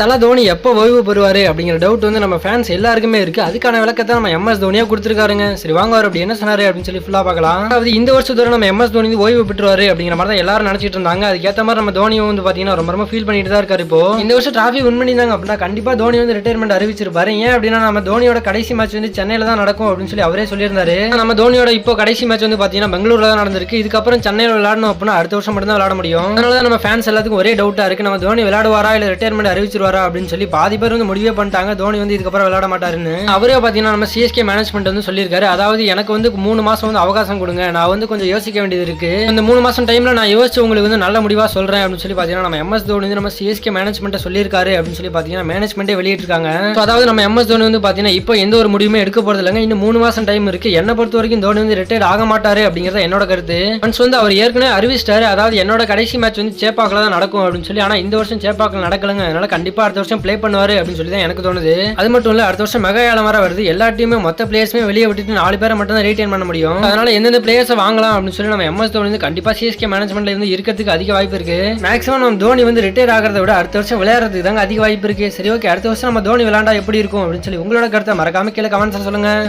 தலை தோனி எப்போ ஓய்வு பெறுவார் அப்படிங்கிற டவுட் வந்து நம்ம ஃபேன்ஸ் எல்லாருக்குமே இருக்கு. அதுக்கான விளக்கத்தை நம்ம எம்எஸ் தோனியாக கொடுத்துருக்காருங்க. சரி வாங்க அவர் அப்படி என்ன சொன்னார் அப்படின்னு சொல்லி ஃபுல்லாக பார்க்கலாம். அதாவது இந்த வருஷத்தோட நம்ம எம்எஸ் தோனி வந்து ஓய்வு பெற்றுவாரு அப்படிங்கிற மாதிரி தான் எல்லாரும் நினச்சிட்டு இருந்தாங்க. அதுக்கேற்ற மாதிரி நம்ம தோனியும் வந்து பார்த்தீங்கன்னா ரொம்ப ரொம்ப ஃபீல் பண்ணிட்டு தான் இருக்காரு இப்போ. இந்த வருஷம் டிராஃபி வின் பண்ணியிருந்தாங்க அப்படின்னா கண்டிப்பாக தோனி வந்து ரிட்டையர்மெண்ட் அறிவிச்சிருப்பாரு. ஏன் அப்படின்னா நம்ம தோனியோட கடைசி மேட்ச் வந்து சென்னையில் தான் நடக்கும் அப்படின்னு சொல்லி அவரே சொல்லியிருந்தாரு. நம்ம தோனியோட இப்போ கடைசி மேட்ச் வந்து பார்த்தீங்கன்னா பெங்களூரில் தான் நடந்திருக்கு. இதுக்கப்புறம் சென்னையில் விளையாடணும் அப்படின்னா அடுத்த வருஷம் மட்டும் தான் விளையாட முடியும். அதனால தான் நம்ம ஃபேன்ஸ் எல்லாத்துக்கும் ஒரே டவுட்டாக இருக்குது நம்ம தோனி விளையாடுவாரா இல்லை ரிட்டையர்மெண்ட் அறிவிச்சிருவாரா அப்படின்னு சொல்லி பாதி பேர் வந்து முடிவே பண்ணிட்டாங்க. தோனி வந்து இதுக்கப்புறம் விளையாட மாட்டாருன்னு. அவரே பாத்தீங்கன்னா நம்ம சிஎஸ்கே மேனேஜ்மெண்ட் வந்து சொல்லியிருக்காரு. அதாவது எனக்கு வந்து மூணு மாசம் வந்து அவகாசம் கொடுங்க. நான் வந்து கொஞ்சம் யோசிக்க வேண்டியது இருக்கு. இந்த மூணு மாசம் டைம்ல நான் யோசிச்சு உங்களுக்கு வந்து நல்ல முடிவா சொல்றேன் அப்படின்னு சொல்லி பாத்தீங்கன்னா நம்ம எம்எஸ் தோனி வந்து நம்ம சிஎஸ்கே மேனேஜ்மெண்ட் சொல்லியிருக்காரு அப்படின்னு சொல்லி பாத்தீங்கன்னா மேனேஜ்மெண்ட்டே வெளியிட்டிருக்காங்க. அதாவது நம்ம எம்எஸ் தோனி வந்து பாத்தீங்கன்னா இப்போ எந்த ஒரு முடிவுமே எடுக்க போறது இல்லைங்க. இன்னும் மூணு மாசம் டைம் இருக்கு. என்ன பொறுத்த வரைக்கும் தோனி வந்து ரிட்டையர்ட் ஆக மாட்டாரு அப்படிங்கிறத என்னோட கருத்து. ஒன்ஸ் வந்து அவர் ஏற்கனவே அறிவிச்சிட்டாரு. அதாவது என்னோட கடைசி மேட்ச் வந்து சேப்பாக்கில் தான் நடக்கும் அப்படின்னு சொல்லி. ஆனால் இந்த வருஷம் சேப்பாக்கில் நடக்கலங்க. அதனால கண்டிப்பா அடுத்த வருஷம் ப்ளே பண்ணுவாரு அப்படின்னு சொல்லி தான் எனக்கு தோணுது. அது மட்டும் இல்ல அடுத்த வருஷம் மெகா ஏலம் வர வருது. எல்லா டீமும் மொத்த பிளேயர்ஸுமே வெளியே விட்டுட்டு நாலு பேரை மட்டும் தான் ரீட்டைன் பண்ண முடியும். அதனால எந்தெந்த பிளேயர்ஸை வாங்கலாம் அப்படின்னு சொல்லி நம்ம எம்எஸ் தோனி வந்து கண்டிப்பா சிஎஸ்கே மேனேஜ்மெண்ட்ல இருந்து இருக்கிறதுக்கு அதிக வாய்ப்பு இருக்கு. மேக்ஸிமம் நம்ம தோனி வந்து ரிட்டையர் ஆகிறத விட அடுத்த வருஷம் விளையாடுறதுக்கு தாங்க அதிக வாய்ப்பு இருக்கு. சரி ஓகே அடுத்த வருஷம் நம்ம தோனி விளையாண்டா எப்படி இருக்கும் அப்படின்னு சொல்லி உங்களோட கருத்தை மறக்காம கீழே கமெண்ட்ஸ் சொல்லுங்க.